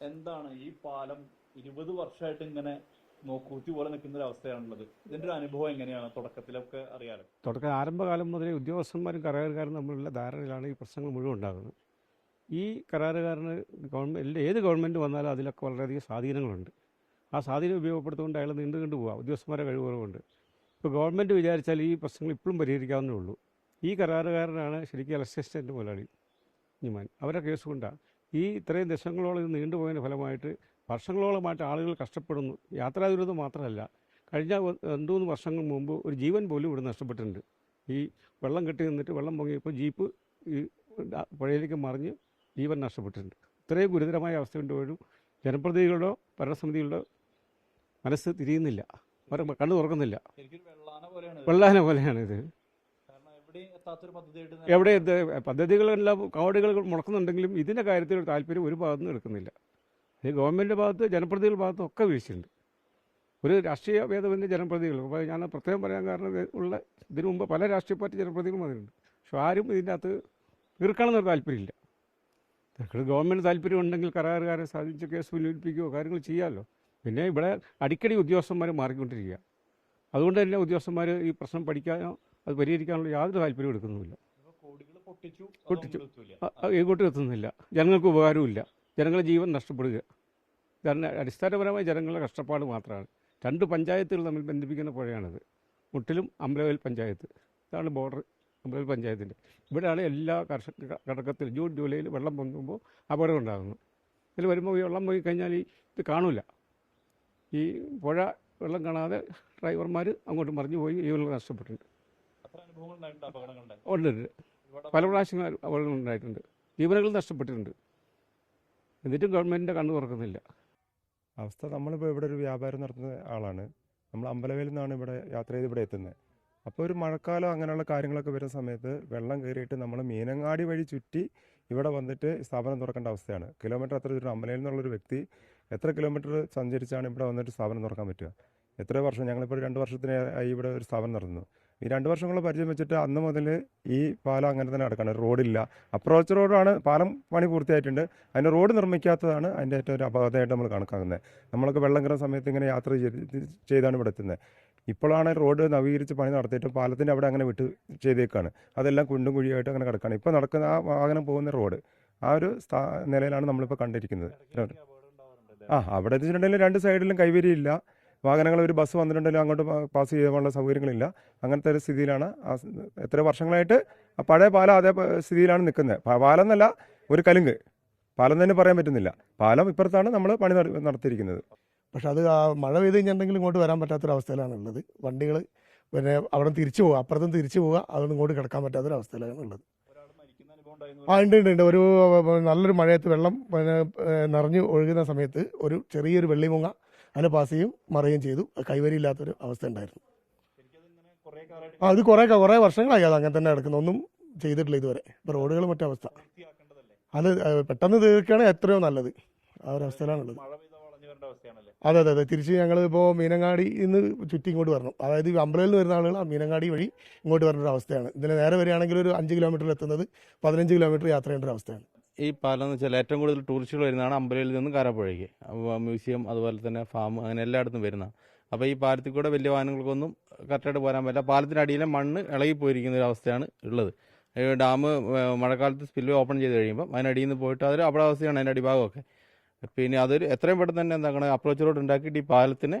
എന്താണ് ഈ പാലം ഇരുപത് വർഷമായിട്ട് ഇങ്ങനെ നോക്കൂത്തി പോലെ നിൽക്കുന്ന ഒരു അവസ്ഥയാണുള്ളത് ഇതിന്റെ ഒരു അനുഭവം എങ്ങനെയാണ്? തുടക്കത്തിലൊക്കെ അറിയാലോ. തുടക്ക ആരംഭകാലം മുതലേ ഉദ്യോഗസ്ഥന്മാരും കരാറുകാരും തമ്മിലുള്ള ധാരണയിലാണ് ഈ പ്രശ്നങ്ങൾ മുഴുവൻ ഉണ്ടാകുന്നത്. ഈ കരാറുകാരന് ഗവൺമെന്റ് ഏത് ഗവൺമെന്റ് വന്നാലും അതിലൊക്കെ വളരെയധികം സ്വാധീനങ്ങളുണ്ട്. ആ സ്വാധീനം ഉപയോഗപ്പെടുത്തുകൊണ്ട് അയാൾ നീണ്ടു കണ്ടു പോകാം ഉദ്യോഗസ്ഥന്മാരെ കഴിവുകളുണ്ട് ഇപ്പോൾ ഗവൺമെന്റ് വിചാരിച്ചാൽ ഈ പ്രശ്നങ്ങൾ ഇപ്പോഴും പരിഹരിക്കാവുന്നേ ഉള്ളൂ. ഈ കരാറുകാരനാണ് ശരിക്കും ഇലക്ട്രിസിറ്റി മുതലാളി ഞാൻ അവരെ കേസ് കൊണ്ടാണ് ഈ ഇത്രയും ദശങ്ങളോളം ഇത് നീണ്ടുപോയതിന്റെ ഫലമായിട്ട് വർഷങ്ങളോളമായിട്ട് ആളുകൾ കഷ്ടപ്പെടുന്നു. യാത്രാ ദുരിതം മാത്രമല്ല കഴിഞ്ഞ രണ്ടു മൂന്ന് വർഷങ്ങൾ മുമ്പ് ഒരു ജീവൻ പോലും ഇവിടെ നഷ്ടപ്പെട്ടിട്ടുണ്ട്. ഈ വെള്ളം കെട്ടി നിന്നിട്ട് വെള്ളം പൊങ്ങിയപ്പോൾ ജീപ്പ് ഈ പുഴയിലേക്ക് മറിഞ്ഞ് ജീവൻ നഷ്ടപ്പെട്ടിട്ടുണ്ട്. ഇത്രയും ഗുരുതരമായ അവസ്ഥ അവസ്ഥയുണ്ടപ്പോഴും ജനപ്രതിനിധികളുടെ ഭരണസമിതികളുടെ മനസ്സ് തിരിയുന്നില്ല. അവർ കണ്ണു തുറക്കുന്നില്ല. വെള്ളാന പോലെയാണ് ഇത്. എവിടെ പദ്ധതികളെല്ലാം കോടികൾ മുടക്കുന്നുണ്ടെങ്കിലും ഇതിന്റെ കാര്യത്തിൽ താല്പര്യം ഒരു ഭാഗത്തു നിന്ന് എടുക്കുന്നില്ല. ഈ ഗവൺമെന്റ് ഭാഗത്ത് ജനപ്രതിനിധികളുടെ ഭാഗത്തും ഒക്കെ വീഴ്ചയുണ്ട്. ഒരു രാഷ്ട്രീയ ഭേദമെന്ന് ജനപ്രതിനിധികൾ അപ്പോൾ ഞാൻ പ്രത്യേകം പറയാൻ കാരണം ഉള്ള ഇതിനു മുമ്പ് പല രാഷ്ട്രീയ പാർട്ടി ജനപ്രതിനിധികളും വന്നിട്ടുണ്ട്. പക്ഷെ ആരും ഇതിന്റെ അകത്ത് തീർക്കണമെന്നൊരു താല്പര്യമില്ല. ഗവൺമെന്റ് താല്പര്യം ഉണ്ടെങ്കിൽ കരാറുകാരെ സാധിച്ച് കേസ് പിൻവലിപ്പിക്കുകയോ കാര്യങ്ങൾ ചെയ്യാമല്ലോ. പിന്നെ ഇവിടെ അടിക്കടി ഉദ്യോഗസ്ഥന്മാർ മാറിക്കൊണ്ടിരിക്കുക. അതുകൊണ്ട് തന്നെ ഉദ്യോഗസ്ഥന്മാർ ഈ പ്രശ്നം പഠിക്കാനോ അത് പരിഹരിക്കാനുള്ള യാതൊരു താല്പര്യം എടുക്കുന്നുമില്ല. പൊട്ടിച്ചു ഇങ്ങോട്ട് എത്തുന്നില്ല. ജനങ്ങൾക്ക് ഉപകാരവുമില്ല. ജനങ്ങളുടെ ജീവൻ നഷ്ടപ്പെടുക. കാരണം അടിസ്ഥാനപരമായി ജനങ്ങളുടെ കഷ്ടപ്പാട് മാത്രമാണ്. രണ്ട് പഞ്ചായത്തുകൾ തമ്മിൽ ബന്ധിപ്പിക്കുന്ന പുഴയാണിത്. മുട്ടിലും അമ്പലവേൽ പഞ്ചായത്ത്. ഇതാണ് ബോർഡർ അമ്പലവേൽ പഞ്ചായത്തിന്റെ ഇവിടെയാണ് എല്ലാ കർഷക കടക്കത്തിൽ ജൂൺ ജൂലൈയിൽ വെള്ളം പൊങ്ങുമ്പോൾ അപകടം ഉണ്ടാകുന്നു ഇതിൽ വരുമ്പോൾ ഈ വെള്ളം പോയി കഴിഞ്ഞാൽ ഈ ഇത് കാണില്ല ഈ പുഴ വെള്ളം കാണാതെ ഡ്രൈവർമാർ അങ്ങോട്ട് മറിഞ്ഞു പോയി ജീവനുകൾ നഷ്ടപ്പെട്ടിട്ടുണ്ട്. ഉണ്ട് പല പ്രാവശ്യം അപകടങ്ങൾ ഉണ്ടായിട്ടുണ്ട് ജീവനകൾ നഷ്ടപ്പെട്ടിട്ടുണ്ട്. എന്നിട്ടും ഗവൺമെന്റിന്റെ കണ്ണു തുറക്കുന്നില്ല. അവസ്ഥ നമ്മളിപ്പോൾ ഇവിടെ ഒരു വ്യാപാരം നടത്തുന്ന ആളാണ്. നമ്മൾ അമ്പലവേലിൽ നിന്നാണ് ഇവിടെ യാത്ര ചെയ്ത് ഇവിടെ എത്തുന്നത്. അപ്പോൾ ഒരു മഴക്കാലം അങ്ങനെയുള്ള കാര്യങ്ങളൊക്കെ വരുന്ന സമയത്ത് വെള്ളം കയറിയിട്ട് നമ്മൾ മീനങ്ങാടി വഴി ചുറ്റി ഇവിടെ വന്നിട്ട് സ്ഥാപനം തുറക്കേണ്ട അവസ്ഥയാണ്. കിലോമീറ്റർ അത്ര ദൂരം അമ്പലയിൽ നിന്നുള്ളൊരു വ്യക്തി എത്ര കിലോമീറ്റർ സഞ്ചരിച്ചാണ് ഇവിടെ വന്നിട്ട് സ്ഥാപനം തുറക്കാൻ പറ്റുക? എത്ര വർഷം ഞങ്ങളിപ്പോൾ രണ്ട് വർഷത്തിനായി ഇവിടെ ഒരു സ്ഥാപനം നടത്തുന്നു. ഈ രണ്ട് വർഷങ്ങളെ പരിചയം വെച്ചിട്ട് അന്ന് മുതൽ ഈ പാലം അങ്ങനെ തന്നെ നടക്കണം റോഡില്ല. അപ്രോച്ച് റോഡാണ്. പാലം പണി പൂർത്തിയായിട്ടുണ്ട്. അതിന്റെ റോഡ് നിർമ്മിക്കാത്തതാണ് അതിന്റെ ഏറ്റവും ഒരു അപകടമായിട്ട് നമ്മൾ കണക്കാക്കുന്നത്. നമ്മളൊക്കെ വെള്ളം കയറുന്ന സമയത്ത് ഇങ്ങനെ യാത്ര ചെയ്ത് ചെയ്താണ് ഇവിടെ എത്തുന്നത്. ഇപ്പോഴാണ് റോഡ് നവീകരിച്ച് പണി നടത്തിയിട്ട് പാലത്തിന്റെ അവിടെ അങ്ങനെ വിട്ട് ചെയ്തേക്കാണ്. അതെല്ലാം കുണ്ടും കുഴിയായിട്ട് അങ്ങനെ കിടക്കുകയാണ് ഇപ്പോൾ നടക്കുന്ന ആ വാഹനം പോകുന്ന റോഡ് ആ ഒരു സ്ഥാ നിലയിലാണ് നമ്മളിപ്പോൾ കണ്ടിരിക്കുന്നത്? ആ അവിടെ എത്തിച്ചിട്ടുണ്ടെങ്കിൽ രണ്ട് സൈഡിലും കൈവരിയില്ല. വാഹനങ്ങൾ ഒരു ബസ് വന്നിട്ടുണ്ടെങ്കിലും അങ്ങോട്ട് പാസ് ചെയ്യാനുള്ള സൗകര്യങ്ങളില്ല. അങ്ങനത്തെ ഒരു സ്ഥിതിയിലാണ്. എത്ര വർഷങ്ങളായിട്ട് പഴയ പാലം അതേ സ്ഥിതിയിലാണ് നിൽക്കുന്നത് പാലം എന്നല്ല ഒരു കലുങ്ക്. പാലം തന്നെ പറയാൻ പറ്റുന്നില്ല. പാലം ഇപ്പുറത്താണ് നമ്മൾ പണി നടത്തിയിരിക്കുന്നത്. പക്ഷെ അത് മഴ പെയ്ത് കഴിഞ്ഞിട്ടുണ്ടെങ്കിൽ ഇങ്ങോട്ട് വരാൻ പറ്റാത്തൊരവസ്ഥയിലാണ് ഉള്ളത്. വണ്ടികൾ പിന്നെ അവിടെ തിരിച്ചു പോകുക അപ്പുറത്തും തിരിച്ചു പോവുക അതൊന്നും ഇങ്ങോട്ട് കിടക്കാൻ പറ്റാത്തൊരവസ്ഥയിലാണ് ഉള്ളത്. ഒരാൾ മരിക്കുന്ന അനുഭവം ഉണ്ടായിരുന്നു ആ ഉണ്ട് ഉണ്ട് ഉണ്ട്. ഒരു നല്ലൊരു മഴയത്ത് വെള്ളം പിന്നെ നിറഞ്ഞു ഒഴുകുന്ന സമയത്ത് ഒരു ചെറിയൊരു വെള്ളിമുങ്ങ അതിന് പാസ് ചെയ്യും മറിയുകയും ചെയ്തു. കൈവരിയില്ലാത്തൊരു അവസ്ഥ ഉണ്ടായിരുന്നു. ആ അത് കുറേ കുറേ വർഷങ്ങളായി അത് അങ്ങനെ തന്നെ കിടക്കുന്നു ഒന്നും ചെയ്തിട്ടില്ല ഇതുവരെ. ഇപ്പോൾ റോഡുകൾ മറ്റേ അവസ്ഥ. അത് പെട്ടെന്ന് തീർക്കുകയാണെങ്കിൽ എത്രയോ നല്ലത്. ആ ഒരു അവസ്ഥയിലാണുള്ളത്. അതെ അതെ അതെ. തിരിച്ച് ഞങ്ങൾ ഇപ്പോൾ മീനങ്ങാടി നിന്ന് ചുറ്റി ഇങ്ങോട്ട് വരണം. അതായത് അമ്പലയിൽ നിന്ന് വരുന്ന ആളുകൾ ആ മീനങ്ങാടി വഴി ഇങ്ങോട്ട് വരേണ്ട ഒരു അവസ്ഥയാണ്. ഇതിന് നേരെ വരികയാണെങ്കിൽ ഒരു അഞ്ച് കിലോമീറ്ററിൽ എത്തുന്നത് പതിനഞ്ച് കിലോമീറ്റർ യാത്ര ചെയ്യേണ്ട ഒരു അവസ്ഥയാണ്. ഈ പാലം എന്ന് വെച്ചാൽ ഏറ്റവും കൂടുതൽ ടൂറിസ്റ്റുകൾ വരുന്നതാണ് അമ്പലയിൽ നിന്നും കാരാപ്പുഴയ്ക്ക്. മ്യൂസിയം അതുപോലെ തന്നെ ഫാം അങ്ങനെ എല്ലായിടത്തും വരുന്നതാണ്. അപ്പോൾ ഈ പാലത്തിൽ കൂടെ വലിയ വാഹനങ്ങൾക്കൊന്നും കറക്റ്റായിട്ട് പോരാൻ പറ്റില്ല. പാലത്തിന്റെ അടിയിലെ മണ്ണ് ഇളകിപ്പോയിരിക്കുന്ന ഒരു അവസ്ഥയാണ് ഉള്ളത്. ഡാം മഴക്കാലത്ത് സ്പിൽവേ ഓപ്പൺ ചെയ്ത് കഴിയുമ്പോൾ അതിനടിയിൽ നിന്ന് പോയിട്ട് അതൊരു അപകടാവസ്ഥയാണ് അതിന്റെ അടിഭാഗമൊക്കെ. പിന്നെ അതൊരു എത്രയും പെട്ടെന്ന് തന്നെ എന്താക്കണം അപ്രോച്ച് റോഡ് ഉണ്ടാക്കിയിട്ട് ഈ പാലത്തിന്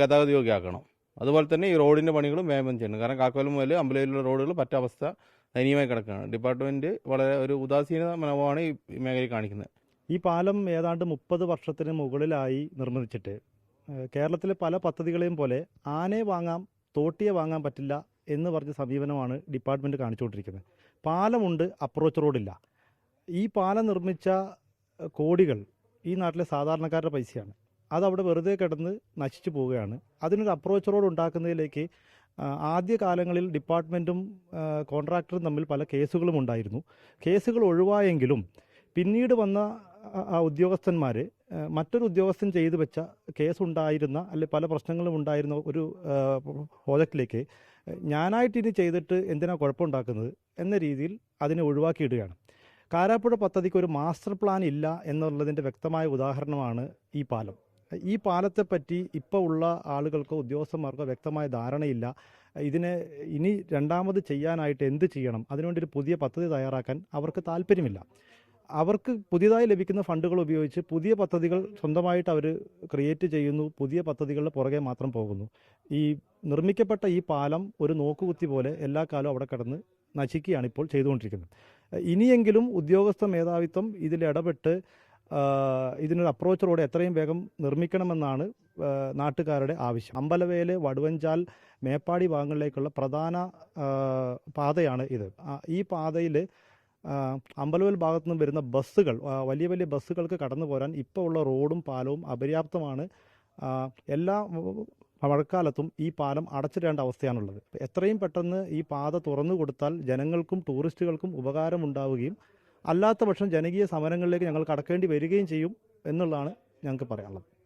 ഗതാഗത യോഗ്യമാക്കണം അതുപോലെ തന്നെ ഈ റോഡിന്റെ പണികളും വേഗം ചെയ്യണം. കാരണം കാക്കോലം മുതൽ അമ്പലയിലുള്ള റോഡുകൾ പറ്റ അവസ്ഥ ദയനീയമായി കിടക്കുകയാണ്. ഡിപ്പാർട്ട്മെന്റ് വളരെ ഒരു ഉദാസീന മനോഭാവമാണ് ഈ മേഖലയിൽ കാണിക്കുന്നത്. ഈ പാലം ഏതാണ്ട് മുപ്പത് വർഷത്തിന് മുകളിലായി നിർമ്മിച്ചിട്ട് കേരളത്തിലെ പല പദ്ധതികളെയും പോലെ ആനയെ വാങ്ങാം തോട്ടിയെ വാങ്ങാൻ പറ്റില്ല എന്ന് പറഞ്ഞ സമീപനമാണ് ഡിപ്പാർട്ട്മെന്റ് കാണിച്ചുകൊണ്ടിരിക്കുന്നത്. പാലമുണ്ട് അപ്രോച്ച് റോഡില്ല ഈ പാലം നിർമ്മിച്ച കോടികൾ ഈ നാട്ടിലെ സാധാരണക്കാരുടെ പൈസയാണ്. അതവിടെ വെറുതെ കിടന്ന് നശിച്ചു പോവുകയാണ്. അതിനൊരു അപ്രോച്ച് റോഡ് ഉണ്ടാക്കുന്നതിലേക്ക് ആദ്യ കാലങ്ങളിൽ ഡിപ്പാർട്ട്മെന്റും കോൺട്രാക്ടറും തമ്മിൽ പല കേസുകളും ഉണ്ടായിരുന്നു. കേസുകൾ ഒഴിവായെങ്കിലും പിന്നീട് വന്ന ആ- ഉദ്യോഗസ്ഥന്മാർ മറ്റൊരു ഉദ്യോഗസ്ഥൻ ചെയ്തു വെച്ച കേസുണ്ടായിരുന്ന അല്ലെ പല പ്രശ്നങ്ങളും ഉണ്ടായിരുന്ന ഒരു പ്രോജക്റ്റിലേക്ക് ഞാനായിട്ട് ഇനി ചെയ്തിട്ട് എന്തിനാ കുഴപ്പമുണ്ടാക്കുന്നത് എന്ന രീതിയിൽ അതിനെ ഒഴിവാക്കിയിടുകയാണ്. കാരാപ്പുഴ പദ്ധതിക്ക് ഒരു മാസ്റ്റർ പ്ലാൻ ഇല്ല എന്നുള്ളതിന്റെ വ്യക്തമായ ഉദാഹരണമാണ് ഈ പാലം. ഈ പാലത്തെപ്പറ്റി ഇപ്പോൾ ഉള്ള ആളുകൾക്കോ ഉദ്യോഗസ്ഥന്മാർക്കോ വ്യക്തമായ ധാരണയില്ല. ഇതിന് ഇനി രണ്ടാമത് ചെയ്യാനായിട്ട് എന്ത് ചെയ്യണം? അതിനുവേണ്ടി ഒരു പുതിയ പദ്ധതി തയ്യാറാക്കാൻ അവർക്ക് താല്പര്യമില്ല. അവർക്ക് പുതിയതായി ലഭിക്കുന്ന ഫണ്ടുകൾ ഉപയോഗിച്ച് പുതിയ പദ്ധതികൾ സ്വന്തമായിട്ട് അവർ ക്രിയേറ്റ് ചെയ്യുന്നു. പുതിയ പദ്ധതികളുടെ പുറകെ മാത്രം പോകുന്നു. ഈ നിർമ്മിക്കപ്പെട്ട ഈ പാലം ഒരു നോക്കുകുത്തി പോലെ എല്ലാ കാലവും അവിടെ കിടന്ന് നശിക്കുകയാണ് ഇപ്പോൾ ചെയ്തുകൊണ്ടിരിക്കുന്നത്. ഇനിയെങ്കിലും ഉദ്യോഗസ്ഥ മേധാവിത്വം ഇതിൽ ഇടപെട്ട് ആ, അപ്രോച്ച് റോഡ് എത്രയും വേഗം നിർമ്മിക്കണമെന്നാണ് നാട്ടുകാരുടെ ആവശ്യം. അമ്പലവേൽ വടുവഞ്ചാൽ മേപ്പാടി ഭാഗങ്ങളിലേക്കുള്ള പ്രധാന പാതയാണ് ഇത്. ഈ പാതയിൽ അമ്പലവേൽ ഭാഗത്തു നിന്ന് വരുന്ന ബസ്സുകൾ വലിയ വലിയ ബസ്സുകൾക്ക് കടന്നു പോരാൻ ഇപ്പോൾ ഉള്ള റോഡും പാലവും അപര്യാപ്തമാണ്. എല്ലാ മഴക്കാലത്തും ഈ പാലം അടച്ചിടേണ്ട അവസ്ഥയാണുള്ളത്. എത്രയും പെട്ടെന്ന് ഈ പാത തുറന്നു കൊടുത്താൽ ജനങ്ങൾക്കും ടൂറിസ്റ്റുകൾക്കും ഉപകാരമുണ്ടാവുകയും അല്ലാത്ത പക്ഷം ജനകീയ സമരങ്ങളിലേക്ക് ഞങ്ങൾ കടക്കേണ്ടി വരികയും ചെയ്യും എന്നുള്ളതാണ് ഞങ്ങൾക്ക് പറയാനുള്ളത്.